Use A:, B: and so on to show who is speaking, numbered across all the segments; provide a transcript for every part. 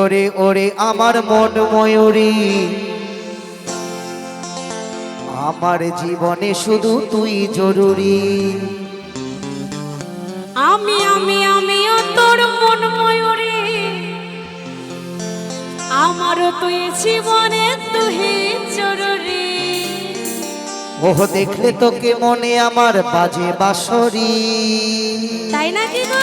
A: ওরে ওরে আমার মন ময়ূরী। আমার জীবনে শুধু তুই জরুরি।
B: আমি আমি আমিও তোর মন ময়ূরী। আমারও তুই জীবনে তুই জরুরি।
A: ওহ দেখলে তোকে মনে আমার বাজে বাসরি
B: তাই নাকি গো?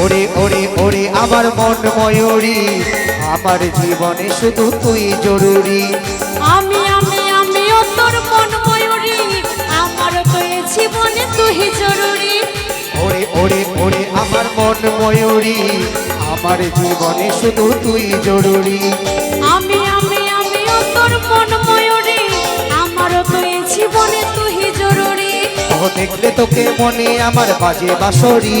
A: ওরে ওরে ওরে আমার মন ময়ূরী আমার জীবনে শুধু তুই জরুরি।
B: আমি আমি আমিও তোর মন ময়ূরী আমারও তো জীবনে তুই জরুরি।
A: ওরে ওরে ওরে আমার মন ময়ূরী আমার জীবনে শুধু তুই জরুরি।
B: আমি আমি আমিও তোর মন ময়ূরী আমারও তো জীবনে তুই জরুরি।
A: ও দেখলে তোকে মনে আমার বাজে বাসরি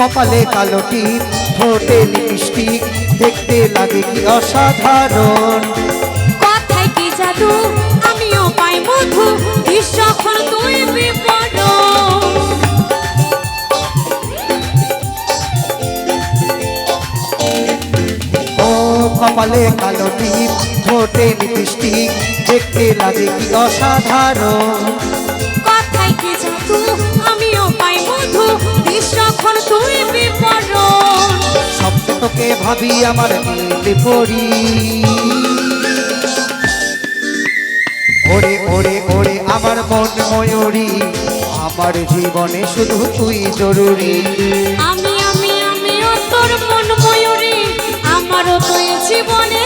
A: কপালে কালো টিপ ঠোঁটে লিপস্টিক দেখতে লাগে কি অসাধারণ।
B: কথায় কি জাদু? আমিও পাই মধু তুই বিপদ
A: ও কপালে কালো টিপ ঠোঁটে লিপস্টিক দেখতে লাগে কি অসাধারণ।
B: কথায় কি জাদু?
A: তোকে ভাবি আমার মনে পড়ি। ওরে ওরে ওরে, আমার মন ময়ূরী, আমার জীবনে শুধু তুই জরুরি।
B: আমি আমি আমি তোর মন ময়ূরী, আমারও তুই জীবনে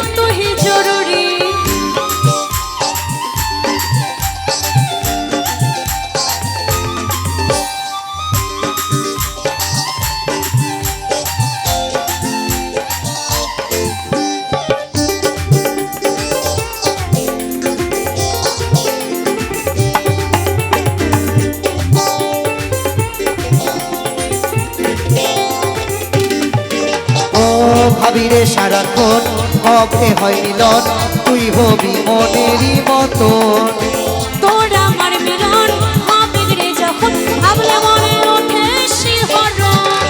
A: ও ভাবি রে সারাক্ষণ কবে হয় মিলন তুই হবি মনেরই মতন।
B: তোর আমার মিলন হবে রে যখন ভাবলে মনে ওঠে শিহরণ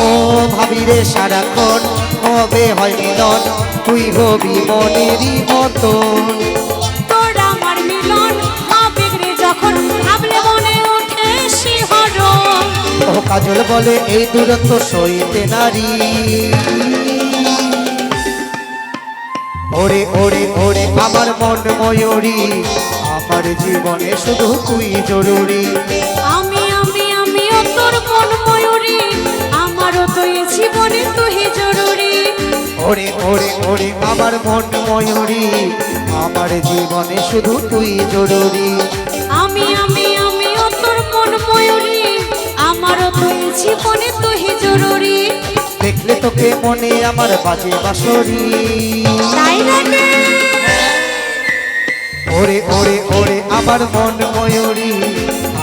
A: ও ভাবি সারাক্ষণ কবে হয় মিলন তুই হবি মনেরই মতন।
B: তোর আমার মিলন হবে রে যখন ভাবলে
A: কাজল বলে এই দূরত্ব সইতে নারী। ওরে ওরে ওরে আমার মন ময়ূরী আমার জীবনে শুধু তুই জরুরি।
B: আমি আমি আমিও তোর মন ময়ূরী আমারও তো এ জীবনে তুই জরুরি।
A: ওরে ওরে ওরে আমার মন ময়ূরী আমার জীবনে শুধু তুই জরুরি।
B: আমি আমি জীবনে তুই জরুরি।
A: দেখলে তোকে মনে আমার বাজে বাসরি
B: তাই নাকি
A: ওরে ওরে ওরে আমার মন ময়ূরী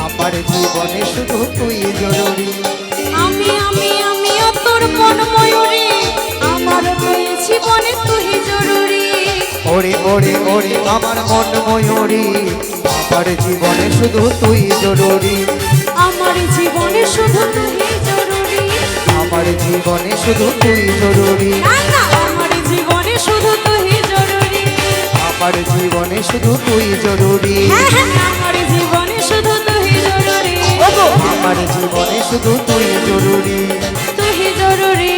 A: আমার জীবনে শুধু তুই জরুরি।
B: আমি আমি আমিও তোর মন ময়ূরী আমার জীবনে তুই জরুরি।
A: ওরে ওরে ওরে আমার মন ময়ূরী আমার জীবনে শুধু তুই জরুরি।
B: আমার জীবনে শুধু তুই
A: জীবনে শুধু তুই জরুরি
B: আমার জীবনে শুধু তুই জরুরি
A: আমার জীবনে শুধু তুই জরুরি
B: হ্যাঁ হ্যাঁ আমার জীবনে শুধু তুই জরুরি
A: আমার জীবনে শুধু তুই জরুরি
B: তুই জরুরি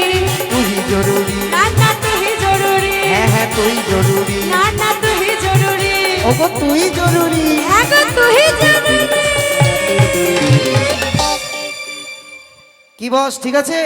A: তুই জরুরি
B: না না তুই জরুরি
A: হ্যাঁ হ্যাঁ তুই জরুরি
B: না না তুই জরুরি
A: ওগো তুই জরুরি
B: হ্যাঁ গো, তুই জরুরি
A: কি বস ঠিক আছে